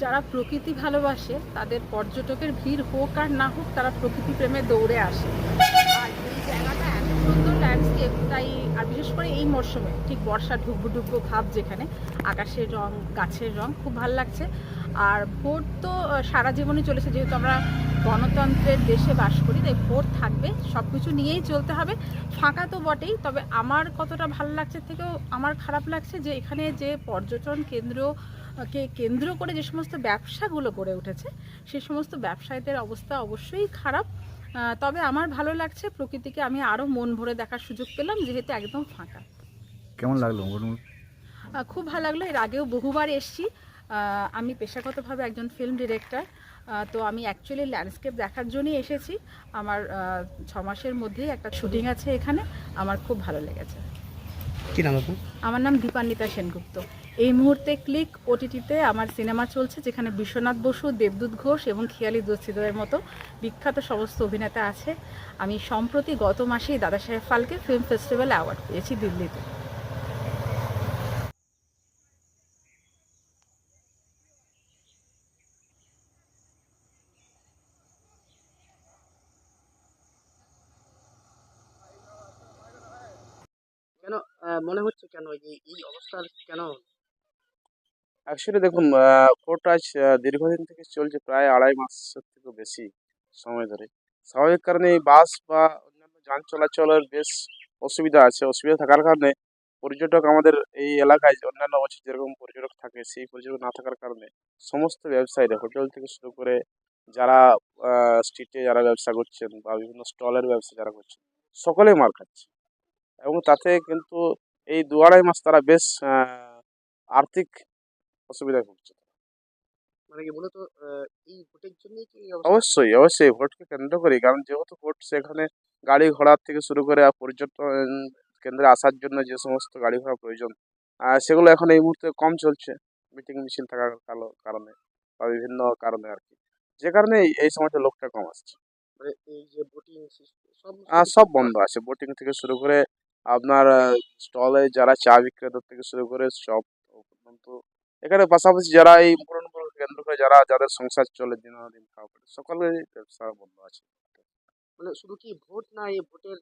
যারা প্রকৃতি ভালোবাসে, তাদের পর্যটকের ভিড় হোক আর না হোক, তারা প্রকৃতি প্রেমে দৌড়ে আসে। সুন্দর ল্যান্ডস্কেপ তাই, আর বিশেষ করে এই মরশুমে, ঠিক বর্ষা ঢুকবো ঢুকবো ভাব যেখানে, আকাশের রং, গাছের রং, খুব ভালো লাগছে। আর ভোট তো সারা জীবনই চলেছে, যেহেতু আমরা গণতন্ত্রের দেশে বাস করি, তাই ভোট থাকবে সব কিছু নিয়েই চলতে হবে। ফাঁকা তো বটেই, তবে আমার কতটা ভালো লাগছে, থেকেও আমার খারাপ লাগছে যে এখানে যে পর্যটন কেন্দ্র কে কেন্দ্র করে যে সমস্ত ব্যবসাগুলো গড়ে উঠেছে সেই সমস্ত ব্যবসায়ীদের অবস্থা অবশ্যই খারাপ। তবে আমার ভালো লাগছে প্রকৃতিকে আমি আরও মন ভরে দেখার সুযোগ পেলাম যেহেতু একদম ফাঁকা। কেমন লাগল খুব ভালো লাগল এর আগেও বহুবার এসেছি। আমি পেশাগতভাবে একজন ফিল্ম ডিরেক্টর তো আমি অ্যাকচুয়ালি ল্যান্ডস্কেপ দেখার জন্যই এসেছি। আমার ছ মাসের মধ্যেই একটা শুটিং আছে এখানে আমার খুব ভালো লেগেছে। কি নাম আপনার? আমার নাম দীপান্বিতা সেনগুপ্ত। এই মুহূর্তে ক্লিক ওটিটিতে আমার সিনেমা চলছে, যেখানে বিশ্বনাথ বসু, দেবদূত ঘোষ এবং খেয়ালি দোস্তিদের মতো বিখ্যাত সমস্ত অভিনেতা আছে। আমি সম্প্রতি গত মাসেই দাদা সাহেব ফালকে ফিল্ম ফেস্টিভ্যাল অ্যাওয়ার্ড পেয়েছি দিল্লিতে। কেন মনে হচ্ছে কেন এই অবস্থার কেন? অ্যাকচুয়ালি দেখুন কোর্ট আজ দীর্ঘদিন থেকে চলছে, প্রায় আড়াই মাসের থেকেও বেশি সময় ধরে। স্বাভাবিক কারণে এই বাস বা অন্যান্য যান চলাচলের বেশ অসুবিধা আছে। অসুবিধা থাকার কারণে পর্যটক আমাদের এই এলাকায় অন্যান্য বছর যেরকম পর্যটক থাকে, সেই পর্যটক না থাকার কারণে সমস্ত ব্যবসায়ীরা, হোটেল থেকে শুরু করে যারা স্ট্রিটে যারা ব্যবসা করছেন বা বিভিন্ন স্টলের ব্যবসা যারা করছেন, সকলেই মার খাচ্ছে। এবং তাতে কিন্তু এই দু আড়াই মাস তারা বেশ আর্থিক অসুবিধায় ভুগছে। মানে কি মূলত এই ভোটের জন্যই কি অবশ্যই অবশ্যই ভোটকে কেন্দ্র করি কারণ যেহেতু ভোট সেখানে গাড়ি ঘোড়া থেকে শুরু করে পর্যটন কেন্দ্রে আসার জন্য যে সমস্ত গাড়ি ঘোড়া প্রয়োজন সেগুলো এখন এই মুহূর্তে কম চলছে। মিটিং মিছিল থাকার কালো- কারণে বা বিভিন্ন কারণে আর কি। যে কারণে এই- সময়টা লোকটা কম আসছে। মানে এই যে সব আর সব বন্ধ আছে। বোটিং থেকে শুরু করে আপনার স্টলে যারা চা বিক্রেতার থেকে শুরু করে সব পর্যন্ত। এখানে পাশাপাশি যারা এই মুকুটমণিপুর কেন্দ্র করে যারা যাদের সংসার চলে দিন দিন খাওয়া পড়ে সকলেরই ব্যবসা বন্ধ আছে। মানে শুধু কি ভোট না এই ভোটের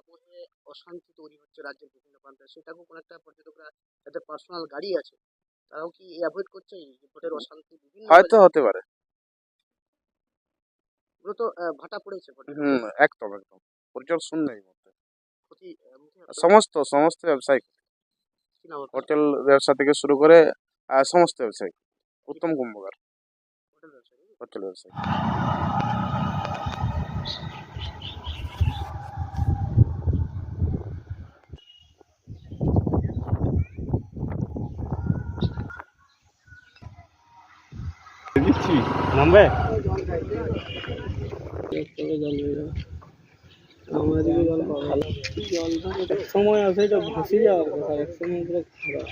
আবহে অশান্তি তৈরি হচ্ছে রাজ্যের বিভিন্ন প্রান্তে। সেটাকেও কোনো একটা পর্যটকরা যাদের পার্সোনাল গাড়ি আছে তারাও কি অ্যাভয়েড করছে? যে ভোটের অশান্তি হয়তো হতে পারে। মূলত ভাটা পড়েছে একদম একদম। পরিচয় শূন্য এই মুহূর্তে ক্ষতি আহ, মুখে আপনার সমস্ত সমস্ত ব্যবসায়ী কি নাম আপনার? হোটেল ব্যবসা থেকে শুরু করে সমস্ত ব্যবসায়ী উত্তম কুম্ভকার। হোটেল ব্যবসায়ী জল ব্যবসায়ী জল সময় আছে এটা ভাসি যাওয়ার কথা এক সময় পুরো খারাপ।